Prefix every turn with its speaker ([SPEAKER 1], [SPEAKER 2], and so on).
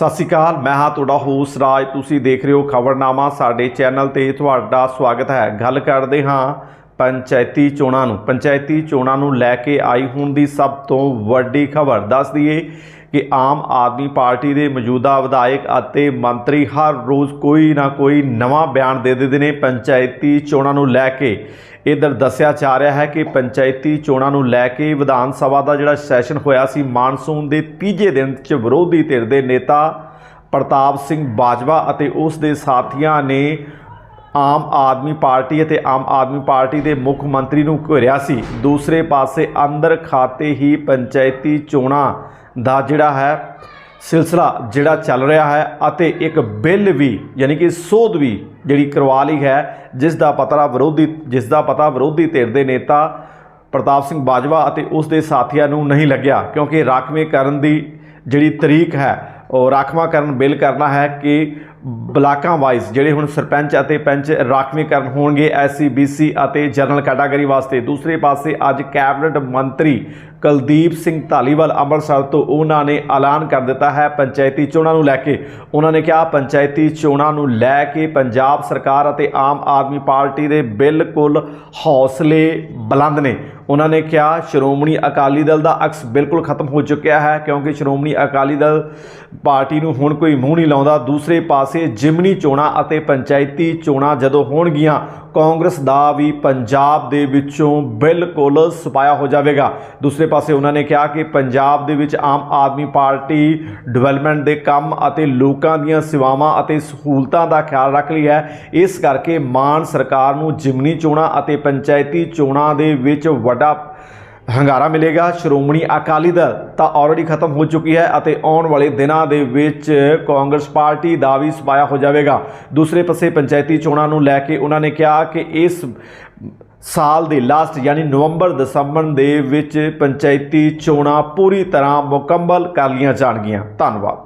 [SPEAKER 1] ਸਤਿ ਸ਼੍ਰੀ ਅਕਾਲ, ਮੈਂ ਹਾਂ ਤੁਹਾਡਾ ਹੋਸ ਰਾਜ। ਤੁਸੀਂ ਦੇਖ ਰਹੇ ਹੋ ਖਬਰਨਾਮਾ। ਸਾਡੇ ਚੈਨਲ ਤੇ ਤੁਹਾਡਾ ਸਵਾਗਤ ਹੈ। ਗੱਲ ਕਰਦੇ ਹਾਂ ਪੰਚਾਇਤੀ ਚੋਣਾਂ ਨੂੰ, ਪੰਚਾਇਤੀ ਚੋਣਾਂ ਨੂੰ ਲੈ ਕੇ ਆਈ ਹੁਣ ਦੀ ਸਭ ਤੋਂ ਵੱਡੀ ਖਬਰ। ਦੱਸ ਦਈਏ ਕਿ ਆਮ ਆਦਮੀ ਪਾਰਟੀ ਦੇ ਮੌਜੂਦਾ ਵਿਧਾਇਕ ਅਤੇ ਮੰਤਰੀ ਹਰ ਰੋਜ਼ ਕੋਈ ਨਾ ਕੋਈ ਨਵਾਂ ਬਿਆਨ ਦੇ ਦਿੰਦੇ ਨੇ। ਪੰਚਾਇਤੀ ਚੋਣਾਂ ਨੂੰ ਲੈ ਕੇ ਇਧਰ ਦੱਸਿਆ ਜਾ ਰਿਹਾ ਹੈ ਕਿ ਪੰਚਾਇਤੀ ਚੋਣਾਂ ਨੂੰ ਲੈ ਕੇ ਵਿਧਾਨ ਸਭਾ ਦਾ ਜਿਹੜਾ ਸੈਸ਼ਨ ਹੋਇਆ ਸੀ, ਮਾਨਸੂਨ ਦੇ ਤੀਜੇ ਦਿਨ 'ਚ ਵਿਰੋਧੀ ਧਿਰ ਦੇ ਨੇਤਾ ਪ੍ਰਤਾਪ ਸਿੰਘ ਬਾਜਵਾ ਅਤੇ ਉਸ ਦੇ ਸਾਥੀਆਂ ਨੇ ਆਮ ਆਦਮੀ ਪਾਰਟੀ ਅਤੇ ਆਮ ਆਦਮੀ ਪਾਰਟੀ ਦੇ ਮੁੱਖ ਮੰਤਰੀ ਨੂੰ ਘੇਰਿਆ ਸੀ। ਦੂਸਰੇ ਪਾਸੇ ਅੰਦਰ ਖਾਤੇ ਹੀ ਪੰਚਾਇਤੀ ਚੋਣਾਂ ਦਾ ਜਿਹੜਾ ਹੈ ਸਿਲਸਿਲਾ ਜਿਹੜਾ ਚੱਲ ਰਿਹਾ ਹੈ ਅਤੇ ਇੱਕ ਬਿੱਲ ਵੀ ਯਾਨੀ ਕਿ ਸੋਧ ਵੀ ਜਿਹੜੀ ਕਰਵਾ ਲਈ ਹੈ, ਜਿਸ ਦਾ ਪਤਾ ਵਿਰੋਧੀ, ਜਿਸ ਦਾ ਪਤਾ ਵਿਰੋਧੀ ਧਿਰ ਦੇ ਨੇਤਾ ਪ੍ਰਤਾਪ ਸਿੰਘ ਬਾਜਵਾ ਅਤੇ ਉਸ ਦੇ ਸਾਥੀਆਂ ਨੂੰ ਨਹੀਂ ਲੱਗਿਆ, ਕਿਉਂਕਿ ਰਾਖਵੇਂ ਕਰਨ ਦੀ ਜਿਹੜੀ ਤਰੀਕ ਹੈ, ਉਹ ਰਾਖਵਾਂਕਰਨ ਬਿੱਲ ਕਰਨਾ ਹੈ ਕਿ ਬਲਾਕਾਂ ਵਾਈਜ਼ ਜਿਹੜੇ ਹੁਣ ਸਰਪੰਚ ਅਤੇ ਪੰਚ ਰਾਖਵੀਕਰਨ ਹੋਣਗੇ ਐਸਸੀ ਬੀਸੀ ਅਤੇ ਜਨਰਲ ਕੈਟਾਗਰੀ ਵਾਸਤੇ। ਦੂਸਰੇ ਪਾਸੇ ਅੱਜ ਕੈਬਨਿਟ ਮੰਤਰੀ ਕੁਲਦੀਪ ਸਿੰਘ ਧਾਲੀਵਾਲ ਅੰਮ੍ਰਿਤਸਰ ਤੋਂ ਉਹਨਾਂ ਨੇ ਐਲਾਨ ਕਰ ਦਿੱਤਾ ਹੈ ਪੰਚਾਇਤੀ ਚੋਣਾਂ ਨੂੰ ਲੈ ਕੇ। ਉਹਨਾਂ ਨੇ ਕਿਹਾ, ਪੰਚਾਇਤੀ ਚੋਣਾਂ ਨੂੰ ਲੈ ਕੇ ਪੰਜਾਬ ਸਰਕਾਰ ਅਤੇ ਆਮ ਆਦਮੀ ਪਾਰਟੀ ਦੇ ਬਿਲਕੁਲ ਹੌਸਲੇ ਬੁਲੰਦ ਨੇ। ਉਹਨਾਂ ਨੇ ਕਿਹਾ, ਸ਼੍ਰੋਮਣੀ ਅਕਾਲੀ ਦਲ ਦਾ ਅਕਸ ਬਿਲਕੁਲ ਖਤਮ ਹੋ ਚੁੱਕਿਆ ਹੈ ਕਿਉਂਕਿ ਸ਼੍ਰੋਮਣੀ ਅਕਾਲੀ ਦਲ ਪਾਰਟੀ ਨੂੰ ਹੁਣ ਕੋਈ ਮੂੰਹ ਨਹੀਂ ਲਾਉਂਦਾ। ਦੂਸਰੇ ਪਾਸੇ ਜਿਮਨੀ ਚੋਣਾਂ ਅਤੇ ਪੰਚਾਇਤੀ ਚੋਣਾਂ ਜਦੋਂ ਹੋਣਗੀਆਂ, ਕਾਂਗਰਸ ਦਾ ਵੀ ਪੰਜਾਬ ਦੇ ਵਿੱਚੋਂ ਬਿਲਕੁਲ ਸਪਾਇਆ ਹੋ ਜਾਵੇਗਾ। ਦੂਸਰੇ ਪਾਸੇ ਉਹਨਾਂ ਨੇ ਕਿਹਾ ਕਿ ਪੰਜਾਬ ਦੇ ਵਿੱਚ ਆਮ ਆਦਮੀ ਪਾਰਟੀ ਡਿਵੈਲਪਮੈਂਟ ਦੇ ਕੰਮ ਅਤੇ ਲੋਕਾਂ ਦੀਆਂ ਸੇਵਾਵਾਂ ਅਤੇ ਸਹੂਲਤਾਂ ਦਾ ਖਿਆਲ ਰੱਖ ਲਈ ਹੈ। ਇਸ ਕਰਕੇ ਮਾਨ ਸਰਕਾਰ ਨੂੰ ਜਿਮਨੀ ਚੋਣਾਂ ਅਤੇ ਪੰਚਾਇਤੀ ਚੋਣਾਂ ਦੇ ਵਿੱਚ ਵੱਡਾ ਹੰਗਾਰਾ ਮਿਲੇਗਾ। ਸ਼੍ਰੋਮਣੀ ਅਕਾਲੀ ਦਲ ਤਾਂ ਆਲਰੇਡੀ ਖਤਮ ਹੋ ਚੁੱਕੀ ਹੈ ਅਤੇ ਆਉਣ ਵਾਲੇ ਦਿਨਾਂ ਦੇ ਵਿੱਚ ਕਾਂਗਰਸ ਪਾਰਟੀ ਦਾ ਵੀ ਸਪਾਇਆ ਹੋ ਜਾਵੇਗਾ। ਦੂਸਰੇ ਪਾਸੇ ਪੰਚਾਇਤੀ ਚੋਣਾਂ ਨੂੰ ਲੈ ਕੇ ਉਹਨਾਂ ਨੇ ਕਿਹਾ ਕਿ ਇਸ ਸਾਲ ਦੇ ਲਾਸਟ ਯਾਨੀ ਨਵੰਬਰ, ਦਸੰਬਰ ਦੇ ਵਿੱਚ ਪੰਚਾਇਤੀ ਚੋਣਾਂ ਪੂਰੀ ਤਰ੍ਹਾਂ ਮੁਕੰਮਲ ਕਰ ਲਈਆਂ ਜਾਣਗੀਆਂ। ਧੰਨਵਾਦ।